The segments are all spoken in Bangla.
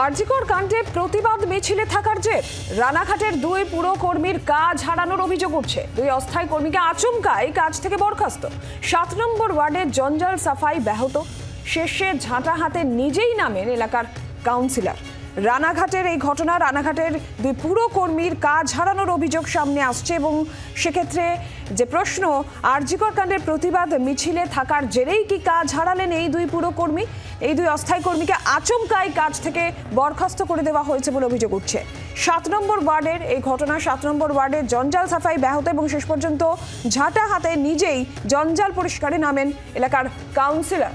আরজিকর কাণ্ডে প্রতিবাদ মিছিলে থাকার যে রানাঘাটের দুই পুরকর্মীর কাজ হারানোর অভিযোগ উঠছে। দুই অস্থায়ী কর্মীকে আচমকাই কাজ থেকে বরখাস্ত। সাত নম্বর ওয়ার্ডের জঞ্জাল সাফাই ব্যাহত। শেষে ঝাঁটা হাতে নিজেই নামেন এলাকার কাউন্সিলর। রানাঘাটের এই ঘটনা, রানাঘাটের দুই পুরকর্মীর কাজ হারানোর অভিযোগ সামনে আসছে এবং সেক্ষেত্রে যে প্রশ্ন, আরজিকর কাণ্ডের প্রতিবাদ মিছিলে থাকার জেরেই কি কাজ হারালেন এই দুই পুরকর্মী এই দুই অস্থায়ী কর্মীকে আচমকাই কাজ থেকে বরখাস্ত করে দেওয়া হয়েছে বলে অভিযোগ উঠছে। সাত নম্বর ওয়ার্ডের এই ঘটনা, সাত নম্বর ওয়ার্ডের জঞ্জাল সাফাই ব্যাহত এবং শেষ পর্যন্ত ঝাঁটা হাতে নিজেই জঞ্জাল পরিষ্কারে নামেন এলাকার কাউন্সিলর।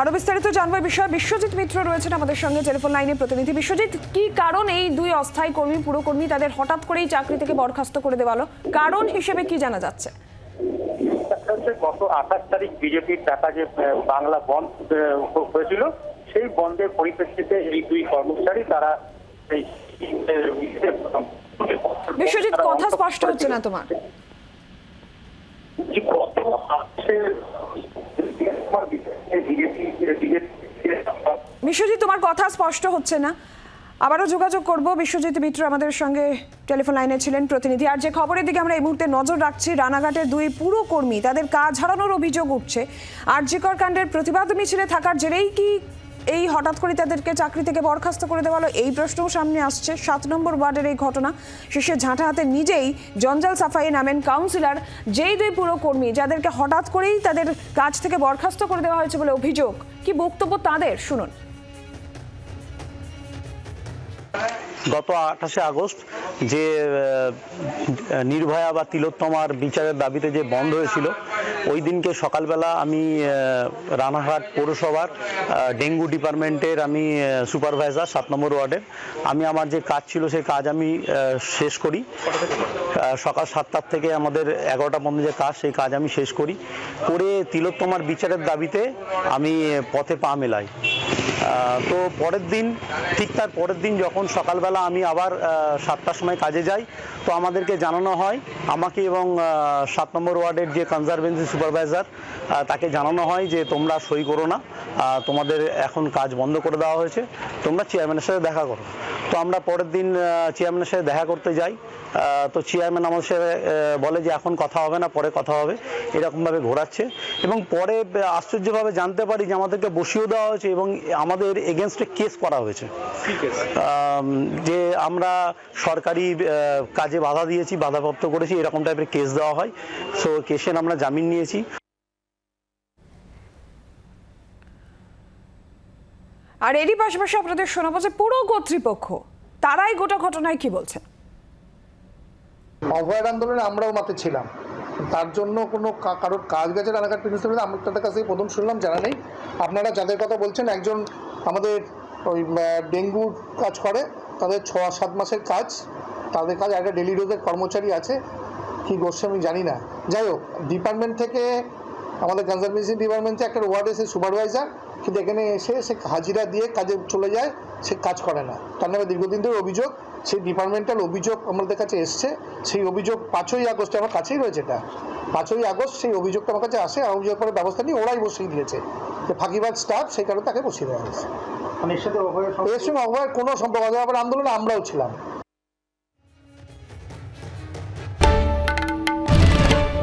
আরও বিস্তারিত জানব বিষয়ে বিশ্বজিৎ মিত্র রয়েছেন আমাদের সঙ্গে টেলিফোন লাইনে প্রতিনিধি। বিশ্বজিৎ কি কারণ এই দুই অস্থায়ী কর্মী পুরকর্মী তাদের হঠাৎ করেই চাকরি থেকে বরখাস্ত করে দেওয়া হলো? কারণ হিসেবে কি জানা যাচ্ছে? গত আঠাশ তারিখ বিজেপির টাকা যে বাংলা বন্ধ হয়েছিল সেই বন্ধের পরিপ্রেক্ষিতে এই দুই কর্মচারী তারা এই বিশ্বজিৎ কথা স্পষ্ট হচ্ছে না তোমার। গত বিশ্বজিৎ, তোমার কথা স্পষ্ট হচ্ছে না। আবারও যোগাযোগ করব। বিশ্বজিৎ মিত্র আমাদের সঙ্গে টেলিফোন লাইনে ছিলেন প্রতিনিধি। আর যে খবরের দিকে আমরা এই মুহূর্তে নজর রাখছি রানাঘাটের দুই পুরো কর্মী তাদের কাজ হারানোর অভিযোগ উঠছে। আর জিকর কাণ্ডের প্রতিবাদ মিছিলে থাকার জেরেই কি এই হঠাৎ করে তাদেরকে চাকরি থেকে বরখাস্ত করে দেওয়া হলো। এই প্রশ্নও সামনে আসছে। সাত নম্বর ওয়ার্ডের এই ঘটনা শেষে ঝাঁটা হাতে নিজেই জঞ্জাল সাফাই নামেন কাউন্সিলর, যেই দুই পুরো কর্মী যাদেরকে হঠাৎ করেই তাদের কাজ থেকে বরখাস্ত করে দেওয়া হয়েছে বলে অভিযোগ। কি বক্তব্য তাদের? শুনুন। গত আঠাশে আগস্ট যে নির্ভয়া বা তিলোত্তমার বিচারের দাবিতে যে বন্ধ হয়েছিল, ওই দিনকে সকালবেলা আমি রানাঘাট পৌরসভার ডেঙ্গু ডিপার্টমেন্টের আমি সুপারভাইজার, সাত নম্বর ওয়ার্ডের, আমি আমার যে কাজ ছিল সেই কাজ আমি শেষ করি। সকাল সাতটার থেকে আমাদের এগারোটা পর্যন্ত যে কাজ, সেই কাজ আমি শেষ করি। করে তিলোত্তমার বিচারের দাবিতে আমি পথে পা মেলাই। তো পরের দিন, ঠিক তার পরের দিন যখন সকালবেলা আমি আবার সাতটার সময় কাজে যাই। তো আমাদেরকে জানানো হয়, আমাকে এবং সাত নম্বর ওয়ার্ডের যে কনজারভেন্সি সুপারভাইজার তাকে জানানো হয় যে তোমরা সই করো না। তোমাদের এখন কাজ বন্ধ করে দেওয়া হয়েছে। তোমরা চেয়ারম্যানের সাথে দেখা করো। তো আমরা পরের দিন চেয়ারম্যানের সাথে দেখা করতে যাই। তো চেয়ারম্যান আমাদের সাথে বলে যে এখন কথা হবে না পরে কথা হবে। এরকমভাবে ঘোরাচ্ছে। এবং পরে আশ্চর্যভাবে জানতে পারি যে আমাদেরকে বসিয়েও দেওয়া হয়েছে এবং আমাদের এগেনস্টে কেস করা হয়েছে। যে আমরা সরকারি কাজে বাধা দিয়েছি বাধাপ্রাপ্ত করেছি এরকম টাইপের কেস দেওয়া হয়। সো কেসের আমরা জামিন নিয়েছি। আর এরই পাশাপাশি আপনাদের শোনাবো যে পুরো কর্তৃপক্ষ, তারাই গোটা ঘটনায় কি বলছেন অভয়ের আন্দোলনে আমরাও মাঠে ছিলাম। তার জন্য কোনো কারোর কাজ গেছে রানাঘাট প্রিন্সিপাল আমি তাদের কাছে প্রথম শুনলাম, জানা নেই। আপনারা যাদের কথা বলছেন, একজন আমাদের ওই ডেঙ্গুর কাজ করে, তাদের ছ সাত মাসের কাজ। তাদের কাজ একটা ডেলি রোজের কর্মচারী আছে। কি আমি জানি না। যাই হোক ডিপার্টমেন্ট থেকে আমাদের কনজারভেন্সি ডিপার্টমেন্টে একটা ওয়ার্ড এসে সুপারভাইজার কিন্তু এখানে এসে সে হাজিরা দিয়ে কাজে চলে যায় সে কাজ করে না। তার নামে দীর্ঘদিন ধরে অভিযোগ সেই ডিপার্টমেন্টাল অভিযোগ আমাদের কাছে এসছে। সেই অভিযোগ পাঁচই আগস্ট আমার কাছেই রয়েছে এটা। পাঁচই আগস্ট সেই অভিযোগটা আমার কাছে আসে আর অভিযোগ করে ব্যবস্থা নিয়ে ওরাই বসিয়ে দিয়েছে। যে ফাঁকিবাজ স্টাফ সেই কারণে তাকে বসিয়ে দেওয়া হয়েছে। মানে এর সঙ্গে অভয়ের কোনো সম্পর্ক আবার আন্দোলনে আমরাও ছিলাম।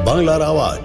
বাংলার আওয়াজ